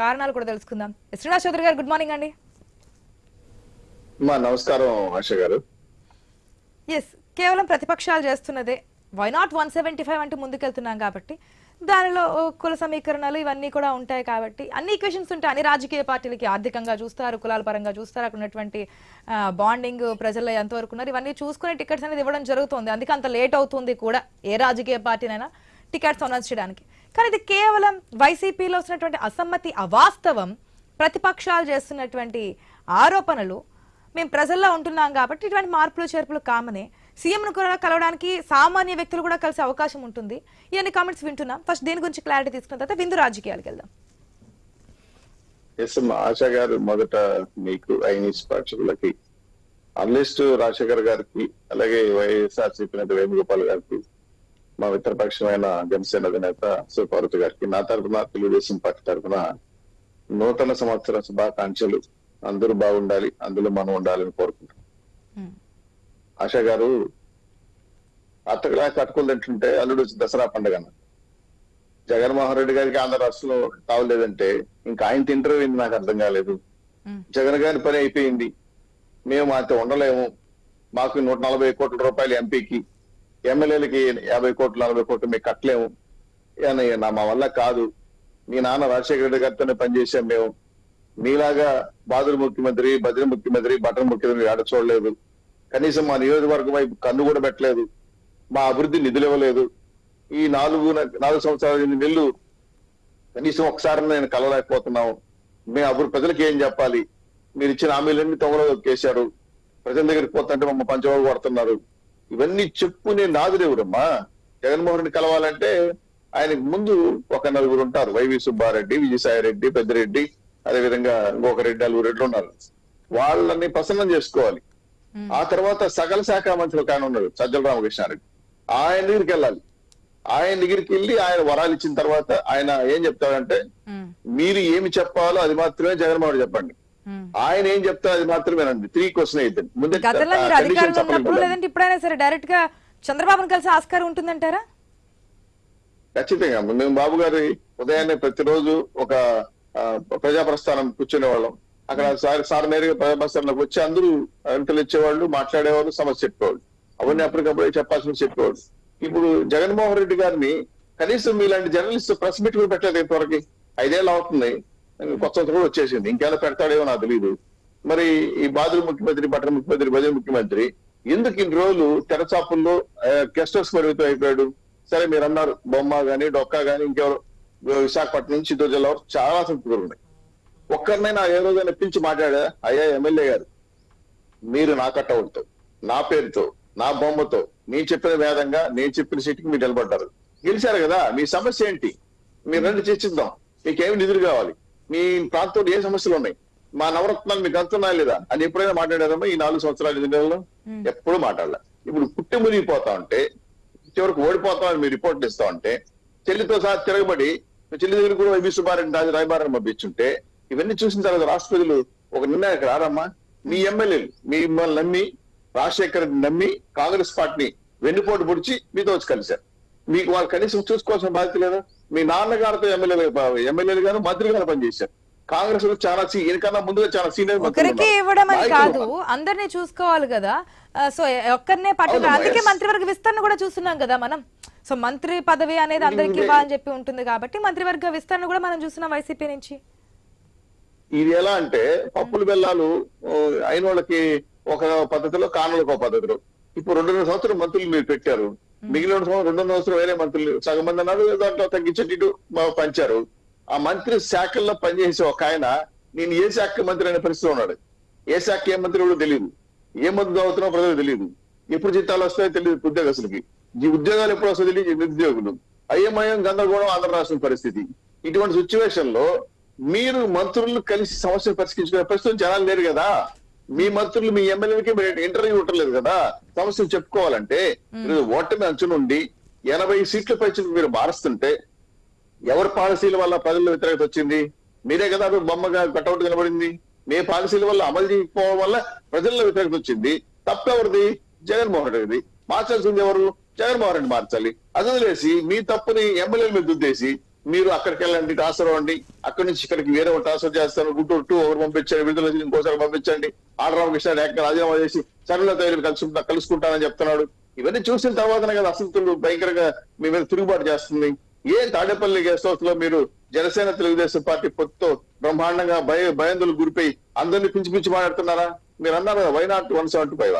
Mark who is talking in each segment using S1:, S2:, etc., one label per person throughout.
S1: కారణాలు కూడా తెలుసుకుందాం. శ్రీనివాస్ చౌదరి గారు గుడ్ మార్నింగ్ అండి.
S2: నమస్కారం ఆశ గారు.
S1: ఎస్ కేవలం ప్రతిపక్షాలు చేస్తున్నదే. Why not one seventy five అంటూ ముందుకెళ్తున్నాం కాబట్టి దానిలో కుల సమీకరణలు ఇవన్నీ కూడా ఉంటాయి కాబట్టి అన్ని ఈక్వేషన్స్ ఉంటాయి. అన్ని రాజకీయ పార్టీలకి ఆర్థికంగా చూస్తారు కులాల పరంగా చూస్తారు. అక్కడ ఉన్నటువంటి బాండింగ్ ప్రజల్లో ఎంతవరకు ఉన్నారు ఇవన్నీ చూసుకుని టికెట్స్ అనేది ఇవ్వడం జరుగుతుంది. అందుకే అంత లేట్ అవుతుంది కూడా ఏ రాజకీయ పార్టీనైనా టికెట్స్ అనౌన్స్ చేయడానికి. కానీ ఇది కేవలం వైసీపీలో వస్తున్నటువంటి అసమ్మతి అవాస్తవం ప్రతిపక్షాలు చేస్తున్నటువంటి ఆరోపణలు. మేము ప్రజల్లో ఉంటున్నాం కాబట్టి ఇటువంటి మార్పులు చేర్పులు కామనే. సీఎంను కూడా కలవడానికి సామాన్య వ్యక్తులు కూడా కలిసే అవకాశం ఉంటుంది. ఇవన్నీ కామెంట్స్ వింటున్నాం. ఫస్ట్ దీని గురించి క్లారిటీ తీసుకున్న తర్వాత విందు రాజకీయాలకు వెళ్దాం.
S2: ఎస్ అమ్మా గారు మొదట మీకు ఐనీస్ పాఠకులకి అనలిస్ట్ రాజశేఖర్ గారికి అలాగే వైఎస్ఆర్సీపీ నేత వేణుగోపాల్ గారికి మా మిత్రపక్షమైన జనసేన అధినేత సుపార్వతి గారికి నా తరఫున తెలుగుదేశం పార్టీ తరఫున నూతన సంవత్సర శుభాకాంక్షలు. అందరూ బాగుండాలి అందులో మనం ఉండాలని కోరుకుంటున్నాం. ఆశ గారు అత్తగా కట్టుకులు తింటుంటే అల్లుడు దసరా పండుగ. జగన్మోహన్ రెడ్డి గారికి ఆంధ్ర రాష్ట్రంలో తావలేదంటే ఇంకా ఆయన తింటారు నాకు అర్థం కాలేదు. జగన్ గారి పని అయిపోయింది. మేము అంత ఉండలేము. మాకు నూట నలభై కోట్ల రూపాయలు ఎంపీకి ఎమ్మెల్యేలకి యాభై కోట్లు నలభై కోట్లు మేము కట్టలేము. అని నా మా వల్ల కాదు. మీ నాన్న రాజశేఖర రెడ్డి గారితోనే పనిచేసాం మేము. మీలాగా బాదురు ముఖ్యమంత్రి బద్రి ముఖ్యమంత్రి బటర్ ముఖ్యమంత్రి ఆడ చూడలేదు. కనీసం మా నియోజకవర్గం వైపు కన్ను కూడా పెట్టలేదు. మా అభివృద్ధి నిధులు ఇవ్వలేదు. ఈ నాలుగు నాలుగు సంవత్సరాల ఎనిమిది నెలలు కనీసం ఒకసారి నేను కలలేకపోతున్నాం మేము అభివృద్ధి ప్రజలకు ఏం చెప్పాలి? మీరు ఇచ్చిన హామీలన్నీ తొంగలో కేశారు ప్రజల దగ్గరికి పోతుంటే మమ్మల్ని పంచవాళ్ళు కొడుతున్నారు. ఇవన్నీ చెప్పుకునే నాదుడు ఎవరమ్మా జగన్మోహన్ రెడ్డి కలవాలంటే ఆయనకు ముందు ఒక నలుగురు ఉంటారు. వైవి సుబ్బారెడ్డి విజయసాయి రెడ్డి పెద్దిరెడ్డి అదేవిధంగా ఇంకొక రెడ్డి నలుగురు రెడ్లు ఉన్నారు. వాళ్ళని ప్రసన్నం చేసుకోవాలి. ఆ తర్వాత సకల శాఖ మంత్రి ఒక ఆయన ఉన్నాడు సజ్జల రామకృష్ణారెడ్డి. ఆయన దగ్గరికి వెళ్ళాలి. ఆయన దగ్గరికి వెళ్ళి ఆయన వరాలు ఇచ్చిన తర్వాత ఆయన ఏం చెప్తాడంటే. మీరు ఏమి చెప్పాలో అది మాత్రమే జగన్మోహన్ రెడ్డి చెప్పండి. ఆయన ఏం చెప్తారో అది మాత్రమే వినండి త్రీ క్వశ్చన్ అయితే ముందే.
S1: లేదంటే ఇప్పుడైనా సరే డైరెక్ట్గా చంద్రబాబును కలిసి ఆస్కారం ఉంటుందంటారా?
S2: ఖచ్చితంగా. మేము బాబు గారి ఉదయాన్నే ప్రతిరోజు ఒక ప్రజా ప్రస్థానం కూర్చునే వాళ్ళం అక్కడ సార్ సార్ నేరుగా ప్రజా ప్రస్థానంలోకి వచ్చి అందరూ అంతలు ఇచ్చేవాళ్ళు మాట్లాడేవాళ్ళు సమస్య చెప్పేవాళ్ళు అవన్నీ అప్పటికప్పుడే చెప్పాల్సిన చెప్పేవాళ్ళు ఇప్పుడు జగన్మోహన్ రెడ్డి గారిని కనీసం మీలాంటి జర్నలిస్ట్ ప్రెస్ మీట్ కూడా పెట్టలేదు ఇంతవరకు. ఐదేళ్ళు అవుతుంది కొత్త కూడా వచ్చేసింది. ఇంకేమైనా పెడతాడేమో నాకు తెలియదు మరి ఈ బాదురు ముఖ్యమంత్రి బట్టల ముఖ్యమంత్రి బదిలీ ముఖ్యమంత్రి ఎందుకు ఇన్ని రోజులు తెరచాపుల్లో గెస్టర్స్ పరిమితం అయిపోయాడు? సరే మీరు అన్నారు బొమ్మ గానీ డొక్కా గానీ ఇంకెవరు విశాఖపట్నం నుంచి చిత్తూరు జిల్లా వరకు చాలా సంతృప్తులు ఉన్నాయి. ఒక్కరినైనా ఏ రోజైనా పిలిచి మాట్లాడా? అయ్యా ఎమ్మెల్యే గారు మీరు నా కట్టవులతో నా పేరుతో నా బొమ్మతో నేను చెప్పిన వేదంగా నేను చెప్పిన సీట్కి మీరు నిలబడ్డారు. గెలిచారు కదా మీ సమస్య ఏంటి? మీరు రెండు చర్చిద్దాం. మీకేమి నిధులు కావాలి? మీ ప్రాంతంలో ఏ సమస్యలు ఉన్నాయి? మా నవరత్నాలు మీకు అంతున్నాయా లేదా? అని ఎప్పుడైనా మాట్లాడారమ్మా ఈ నాలుగు సంవత్సరాల ఐదు నెలల్లో ఎప్పుడు మాట్లాడలే. ఇప్పుడు పుట్టి మునిగిపోతా ఉంటే చివరికి ఓడిపోతామని మీరు రిపోర్ట్ ఇస్తా ఉంటే చెల్లితో సహా తిరగబడి చెల్లి దగ్గర కూడా వైవి సుబ్బారెడ్డి రాజు రాయబారం పంపించుంటే ఇవన్నీ చూసిన తర్వాత రాష్ట్ర ప్రజలు ఒక నిర్ణయానికి రారమ్మా. మీ ఎమ్మెల్యేలు మీ మిమ్మల్ని నమ్మి రాజశేఖర్ నమ్మి కాంగ్రెస్ పార్టీని వెన్నుపోటు పొడిచి మీతో వచ్చి కలిశారు. మీకు వాళ్ళు కనీసం చూసుకోవాల్సిన బాధ్యత లేదా? మీ నాన్నగారితో ఎమ్మెల్యేలు ఎమ్మెల్యేలు గాను మంత్రి గారు పనిచేశారు. కాంగ్రెస్లో చాలా ఈయనకన్నా ముందుగా చాలా సీనియర్
S1: ఒకరికి. ఇవ్వడం అని కాదు. అందరినీ చూసుకోవాలి కదా. సో ఒక్కరినే
S2: అవునమ్మా,
S1: అందుకే. మంత్రివర్గ విస్తరణ కూడా చూస్తున్నాం కదా మనం. సో మంత్రి పదవి అనేది అందరికి ఇవ్వాలని చెప్పి ఉంటుంది కాబట్టి మంత్రివర్గ విస్తరణ కూడా మనం చూస్తున్నాం వైసీపీ నుంచి.
S2: ఇది ఎలా అంటే పప్పులు బెల్లాలు అయిన వాళ్ళకి ఒక పద్ధతిలో కానులకు ఒక పద్ధతిలో. ఇప్పుడు రెండున్నర సంవత్సరం మంత్రులు మీరు పెట్టారు. మిగిలిన సంవత్సరం వందల సంవత్సరం వేరే మంత్రులు సగం మంది అన్నారు దాంట్లో తగ్గించేటట్టు మా- పంచారు ఆ మంత్రి శాఖల్లో పనిచేసే ఒక ఆయన నేను ఏ శాఖ మంత్రి అనే పరిస్థితిలో ఉన్నాడు? ఏ శాఖ ఏ మంత్రి కూడా తెలియదు. ఏ మంత్రి అవుతున్నా ప్రజలకు తెలియదు. ఎప్పుడు జీతాలు వస్తాయో తెలియదు ఉద్యోగస్తులకి. ఈ ఉద్యోగాలు ఎప్పుడు వస్తాయో తెలియదు నిరుద్యోగులు. అయ్యమయం గందరగోళం ఆంధ్ర రాష్ట్రం పరిస్థితి. ఇటువంటి సిచ్యువేషన్లో మీరు మంత్రులు కలిసి సమస్యను పరిష్కరించుకునే పరిస్థితి జనాలు లేరు కదా. మీ మంత్రులు మీ ఎమ్మెల్యేలకి మీరు ఇంటర్వ్యూ ఇవ్వట్లేదు కదా? సమస్యలు చెప్పుకోవాలంటే ఓటమి అంచు నుండి ఎనభై సీట్ల పై మీరు మారుస్తుంటే ఎవరి పాలసీల వల్ల ప్రజల్లో వ్యతిరేకత వచ్చింది? మీరే కదా బొమ్మగా కటౌట్ కనబడింది మీ పాలసీల వల్ల అమలు చేయకపోవడం వల్ల ప్రజల్లో వ్యతిరేకత వచ్చింది. తప్పెవరిది? జగన్మోహన్ రెడ్డిది. మార్చాల్సింది ఎవరు? జగన్మోహన్ రెడ్డి మార్చాలి. వదిలేసి మీ తప్పుని ఎమ్మెల్యేల మీద దుద్దేసి మీరు అక్కడికి వెళ్ళండి ట్రాన్స్ఫర్ అవ్వండి అక్కడి నుంచి ఇక్కడికి వేరే ఒక ట్రాన్స్ఫర్ చేస్తాను గుంటూరు టూ ఒకరు పంపించండి విడుదల ఇంకోసారి పంపించండి. ఆర్ రామకృష్ణ రేఖ రాజీనామా చేసి సరళతో కలుసుకుంటా కలుసుకుంటానని చెప్తున్నాడు. ఇవన్నీ చూసిన తర్వాతనే కదా అసంతులు భయంకరంగా మీ మీద తిరుగుబాటు చేస్తుంది. ఏ తాడేపల్లి గెస్ట్ హౌస్లో మీరు జనసేన తెలుగుదేశం పార్టీ పొత్తుతో బ్రహ్మాండంగా భయ భయందులు గురిపోయి అందరినీ పిలిచి పిలిచి మాట్లాడుతున్నారా? మీరు అన్నారు కదా why not one seventy five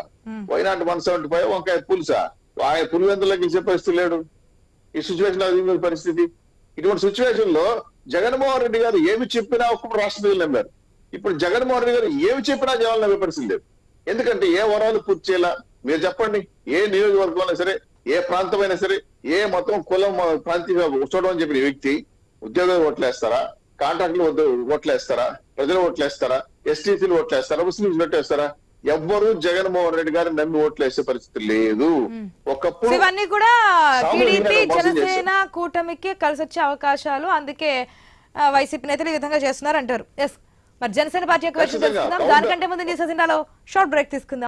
S2: why not one seventy five వంకాయ పులుసా? ఆయన పులివెందులకి ఇచ్చే పరిస్థితి లేడు ఈ సిచ్యువేషన్ పరిస్థితి. ఇటువంటి సిచ్యువేషన్లో జగన్మోహన్ రెడ్డి గారు ఏమి చెప్పినా ఒక్కొక్క రాష్ట్ర ప్రజలు నమ్మారు. ఇప్పుడు జగన్మోహన్ రెడ్డి గారు ఏమి చెప్పినా జనాలు నమ్మే పరిస్థితి లేదు. ఎందుకంటే ఏ వరాలు పూర్తి చేయాల? మీరు చెప్పండి. ఏ నియోజకవర్గంలో సరే ఏ ప్రాంతమైనా సరే ఏ మొత్తం కులం ప్రాంతీయ చూడమని చెప్పిన వ్యక్తి ఉద్యోగాలు ఓట్లేస్తారా? కాంట్రాక్టులు ఓట్లేస్తారా? ప్రజలు ఓట్లేస్తారా? ఎస్టీసీలు ఓట్లేస్తారా? ముస్లింస్ ఓట్లేస్తారా ఎవ్వరూ జగన్మోహన్ రెడ్డి గారిని నమ్మి ఓట్లేసే పరిస్థితి లేదు. ఒకప్పుడు
S1: ఇవన్నీ కూడా టీడీపీ జనసేన కూటమికి కలిసి వచ్చే అవకాశాలు. అందుకే వైసీపీ నేతలు ఈ విధంగా చేస్తున్నారు అంటారు ఎస్ మరి జనసేన పార్టీ యొక్క. దానికంటే ముందు అజెండాలో షార్ట్ బ్రేక్ తీసుకుందాం.